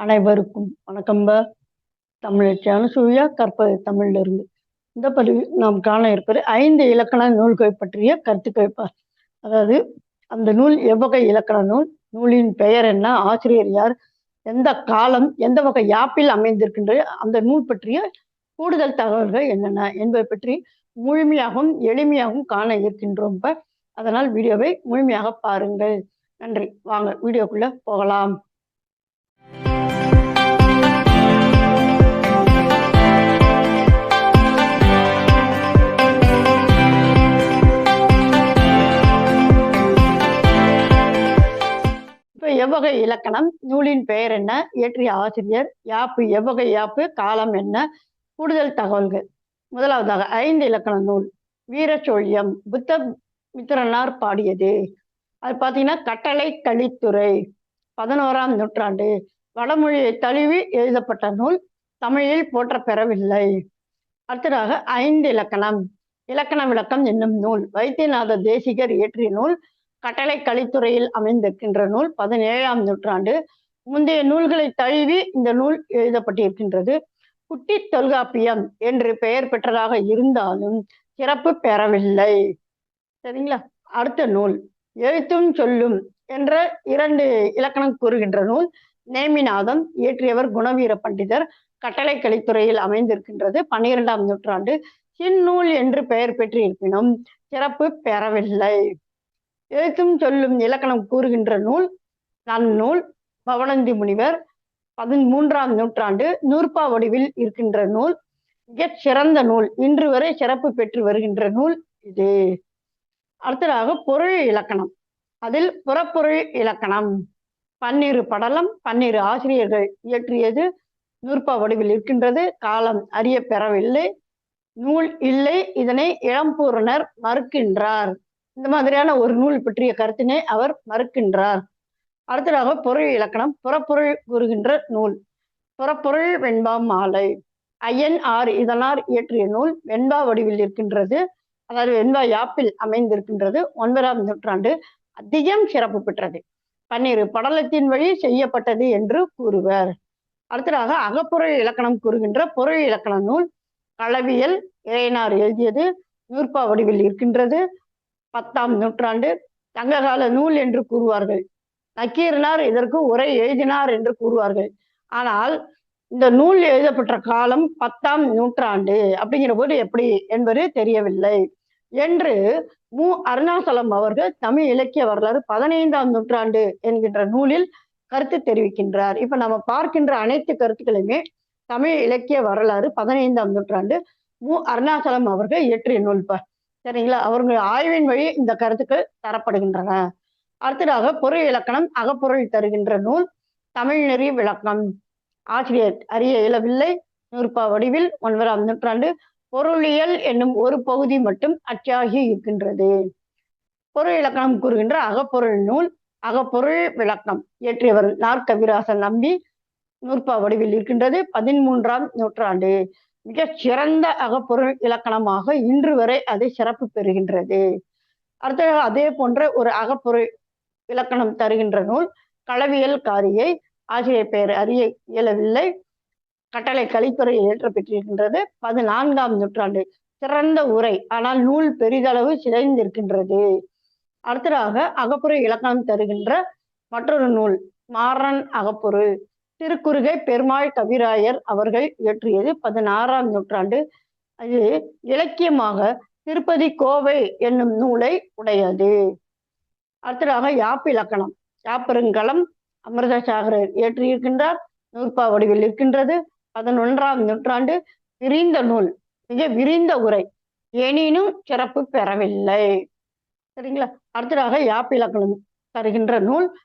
அனைவருக்கும் வணக்கம்ப தமிழ் அனுசூயா கற்பது தமிழ்ல இருந்து இந்த பதிவு நாம் காண இருப்பது ஐந்து இலக்கண நூல்கள் பற்றிய கருத்துக்கள் பா- அதாவது அந்த நூல் எவ்வகை இலக்கண நூல்? நூலின் பெயர் என்ன? ஆசிரியர் யார்? எந்த காலம்? எந்த வகை யாப்பில் அமைந்திருக்கின்றது? அந்த நூல் பற்றிய கூடுதல் தகவல்கள் என்னென்ன என்பதை பற்றி முழுமையாகவும் எளிமையாகவும் காண இருக்கின்றோம் அதனால் வீடியோவை முழுமையாக பாருங்கள். நன்றி. வாங்க வீடியோக்குள்ள போகலாம். எவ்வகை இலக்கணம் நூலின் பெயர் என்ன இயற்றிய ஆசிரியர் யாப்பு எவ்வகை யாப்பு காலம் என்ன கூடுதல் தகவல்கள். முதலாவதாக ஐந்து இலக்கண நூல் வீரச்சோழியம் புத்த மித்திரனார் பாடியது. அது பார்த்தீங்கன்னா கட்டளை கலித்துறை பதினோராம் நூற்றாண்டு. வடமொழியை தழுவி எழுதப்பட்ட நூல் தமிழில் போற்ற பெறவில்லை அடுத்ததாக ஐந்து இலக்கணம் இலக்கண விளக்கம் என்னும் நூல் வைத்தியநாத தேசிகர் இயற்றிய நூல் கட்டளை கலித்துறையில் அமைந்திருக்கின்ற நூல் பதினேழாம் நூற்றாண்டு. முந்தைய நூல்களை தழுவி இந்த நூல் எழுதப்பட்டிருக்கின்றது. குட்டி தொல்காப்பியம் என்று பெயர் பெற்றதாக இருந்தாலும் சிறப்பு பெறவில்லை. சரிங்களா? அடுத்த நூல் எழுத்தும் சொல்லும் என்ற இரண்டு இலக்கணம் கூறுகின்ற நூல் நேமிநாதம் இயற்றியவர் குணவீர பண்டிதர் கட்டளை கலித்துறையில் அமைந்திருக்கின்றது. பன்னிரெண்டாம் நூற்றாண்டு. சின்னூல் என்று பெயர் பெற்றிருப்பினும் சிறப்பு பெறவில்லை. எழுத்தும் சொல்லும் இலக்கணம் கூறுகின்ற நூல் நன்னூல் பவனந்தி முனிவர் பதிமூன்றாம் நூற்றாண்டு நூற்பா வடிவில் இருக்கின்ற நூல் மிகச் சிறந்த நூல் இன்று வரை சிறப்பு பெற்று வருகின்ற நூல் இது. அடுத்ததாக பொருள் இலக்கணம். அதில் புறப்பொருள் இலக்கணம். பன்னிரு படலம் பன்னிரு ஆசிரியர்கள் இயற்றியது நூற்பா வடிவில் இருக்கின்றது. காலம் அறிய பெறவில்லை நூல் இல்லை. இதனை இளம்பூரணர் மறுக்கின்றார். இந்த மாதிரியான ஒரு நூல் பற்றிய கருத்தினை அவர் மறுக்கின்றார். அடுத்ததாக பொருள் இலக்கணம் புறப்பொருள் கூறுகின்ற நூல். புறப்பொருள் வெண்பா மாலை. ஐயன் ஆர் இதனார் இயற்றிய நூல் வெண்பா வடிவில் இருக்கின்றது. அதாவது வெண்பா யாப்பில் அமைந்திருக்கின்றது. ஒன்பதாம் நூற்றாண்டு அதிகம் சிறப்பு பெற்றது. பன்னிரு படலத்தின் வழி செய்யப்பட்டது என்று கூறுவர். அடுத்ததாக அகப்பொருள் இலக்கணம் கூறுகின்ற பொருள் இலக்கண நூல். களவியல் இறையனார் எழுதியது நூற்பா வடிவில் இருக்கின்றது. பத்தாம் நூற்றாண்டு சங்ககால நூல் என்று கூறுவார்கள். நக்கீரனார் இதற்கு உரை எழுதினார் என்று கூறுவார்கள். ஆனால் இந்த நூல் எழுதப்பட்ட காலம் பத்தாம் நூற்றாண்டு அப்படிங்கிற போது எப்படி என்பது தெரியவில்லை. என்று மு. அருணாசலம் அவர்கள் தமிழ் இலக்கிய வரலாறு பதினைந்தாம் நூற்றாண்டு என்கின்ற நூலில் கருத்து தெரிவிக்கின்றார். இப்ப நம்ம பார்க்கின்ற அனைத்து கருத்துக்களுமே தமிழ் இலக்கிய வரலாறு பதினைந்தாம் நூற்றாண்டு மு. அருணாசலம் அவர்கள் இயற்றிய நூல் சரிங்களா? அவர்கள் ஆய்வின் வழி இந்த கருத்துக்கள் தரப்படுகின்றன. அடுத்ததாக பொருள் இலக்கணம் அகப்பொருள் தருகின்ற நூல் தமிழ் நெறி விளக்கம். ஆசிரியர் அறிய இயலவில்லை. நூற்பா வடிவில் ஒன்பதாம் நூற்றாண்டு பொருளியல் என்னும் ஒரு பகுதி மட்டும் அச்சாகி இருக்கின்றது. பொருள் இலக்கணம் கூறுகின்ற அகப்பொருள் நூல் அகப்பொருள் விளக்கம். இயற்றியவர் நாற்கவிராசன் நம்பி நூற்பா வடிவில் இருக்கின்றது பதிமூன்றாம் நூற்றாண்டு. மிக சிறந்த அகப்பொருள் இலக்கணமாக இன்று வரை அது சிறப்பு பெறுகின்றது. அடுத்த அதே போன்ற ஒரு அகப்பொருள் இலக்கணம் தருகின்ற நூல் களவியல் காரியை ஆசிரியர் பெயர் அறிய இயலவில்லை. கட்டளை கலித்துறை ஏற்ற பெற்றிருக்கின்றது. பதினான்காம் நூற்றாண்டு சிறந்த உரை. ஆனால் நூல் பெரிதளவு சிதைந்திருக்கின்றது. அடுத்ததாக அகப்பொருள் இலக்கணம் தருகின்ற மற்றொரு நூல் மாறன் அகப்பொருள். திருக்குறுகை பெருமாள் கவிராயர் அவர்கள் இயற்றியது பதினாறாம் நூற்றாண்டு. அது இலக்கியமாக திருப்பதி கோவை என்னும் நூலை உடையது. அடுத்ததாக யாப்பிலக்கணம் யாப்பருங்கலம் யாப்பெருங்கலம் அமிர்தசாகரர் இயற்றியிருக்கின்றார். நூற்பா வடிவில் இருக்கின்றது. பதினொன்றாம் நூற்றாண்டு விரிந்த நூல். மிக விரிந்த உரை. எனினும் சிறப்பு பெறவில்லை. சரிங்களா? அடுத்ததாக யாப்பிலக்கணம் தருகின்ற நூல்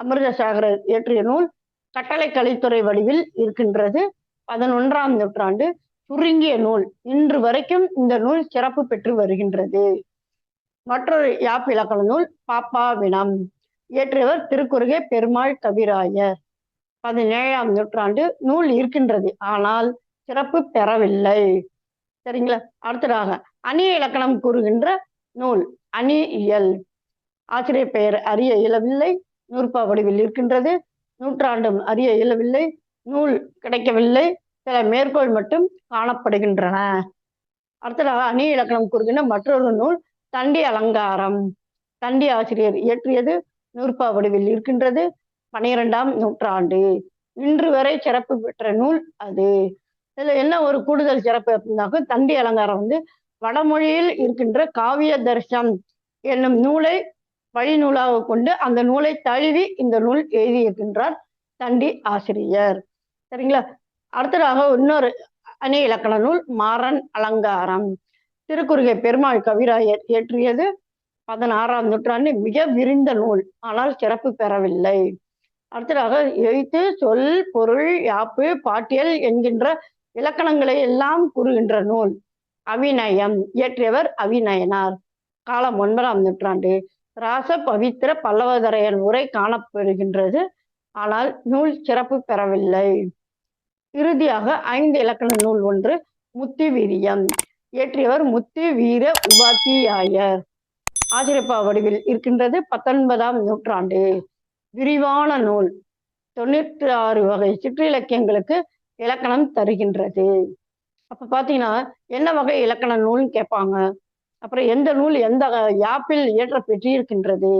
யாப்பருங்கலக்காரிகை அமிர்தசாகரர் இயற்றிய நூல் கட்டளை கலைத்துறை வடிவில் இருக்கின்றது. பதினொன்றாம் நூற்றாண்டு சுருங்கிய நூல். இன்று வரைக்கும் இந்த நூல் சிறப்பு பெற்று வருகின்றது. மற்றொரு யாப் இலக்கண நூல் பாப்பாவினம் இயற்றியவர் திருக்குறுகே பெருமாள் கவிராயர். பதினேழாம் நூற்றாண்டு நூல் இருக்கின்றது. ஆனால் சிறப்பு பெறவில்லை. சரிங்களா? அடுத்ததாக அணி இலக்கணம் கூறுகின்ற நூல் அணி இயல். ஆசிரியர் பெயர் அறிய இயலவில்லை. நூற்பா வடிவில் இருக்கின்றது. நூற்றாண்டும் அறிய இயலவில்லை. நூல் கிடைக்கவில்லை. சில மேற்கோள் மட்டும் காணப்படுகின்றன. அடுத்ததாக அணி இலக்கணம் கூறுகின்ற மற்றொரு நூல் தண்டி அலங்காரம். தண்டி ஆசிரியர் இயற்றியது நூற்பா வடிவில் இருக்கின்றது. பனிரெண்டாம் நூற்றாண்டு. இன்று வரை சிறப்பு பெற்ற நூல் அது. இதுல என்ன ஒரு கூடுதல் சிறப்பு அப்படின்னாக்க தண்டி அலங்காரம் வந்து வடமொழியில் இருக்கின்ற காவிய தர்சம் என்னும் நூலை வழிநூலாக கொண்டு அந்த நூலை தழுவி இந்த நூல் எழுதியிருக்கின்றார் தண்டி ஆசிரியர். சரிங்களா? அடுத்ததாக இன்னொரு அணி இலக்கண நூல் மாறன் அலங்காரம். திருக்குறுகை பெருமாள் கவிராயர் இயற்றியது பதினாறாம் நூற்றாண்டு மிக விரிந்த நூல் ஆனால் சிறப்பு பெறவில்லை. அடுத்ததாக எழுத்து சொல் பொருள் யாப்பு பாட்டியல் என்கின்ற இலக்கணங்களை எல்லாம் கூறுகின்ற நூல் அவிநயம் இயற்றியவர் அவிநயனார் காலம் ஒன்பதாம் நூற்றாண்டு. ராச பவித்திர பல்லவதரையன் உரை காணப்படுகின்றது. ஆனால் நூல் சிறப்பு பெறவில்லை. இறுதியாக ஐந்து இலக்கண நூல் ஒன்று முத்தி வீரியம் இயற்றியவர் முத்தி வீர உபாத்தியாயர். ஆசிரியப்பா வடிவில் இருக்கின்றது பத்தொன்பதாம் நூற்றாண்டு. விரிவான நூல். தொண்ணூற்றி ஆறு வகை சிற்றிலக்கியங்களுக்கு இலக்கணம் தருகின்றது. அப்ப பாத்தீங்கன்னா என்ன வகை இலக்கண நூல்னு கேட்பாங்க அப்புறம் எந்த நூல் எந்த யாப்பில் இயற்ற பெற்றிருக்கின்றது?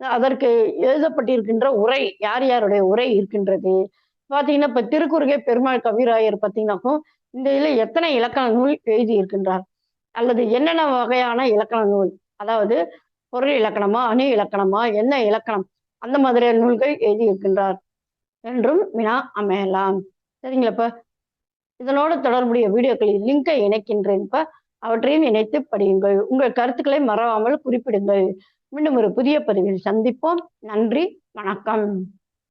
அதற்கு எழுதப்பட்டிருக்கின்ற உரை யார் யாருடைய உரை இருக்கின்றது? பாத்தீங்கன்னா இப்ப திருக்குறுகை பெருமாள் கவிராயர் பார்த்தீங்கன்னாக்கும் இந்த இதில் எத்தனை இலக்கண நூல் எழுதி இருக்கின்றார்? அல்லது என்னென்ன வகையான இலக்கண நூல்? அதாவது பொருள் இலக்கணமா அணு இலக்கணமா என்ன இலக்கணம்? அந்த மாதிரியான நூல்கள் எழுதி இருக்கின்றார் என்றும் வினா அமையலாம். சரிங்களாப்ப இதனோடு தொடர்புடைய வீடியோக்களில் லிங்கை இணைக்கின்றேன். இப்போ அவற்றையும் இணைத்து படியுங்கள். உங்கள் கருத்துக்களை மறவாமல் குறிப்பிடுங்கள். மீண்டும் ஒரு புதிய பதிவில் சந்திப்போம். நன்றி. வணக்கம்.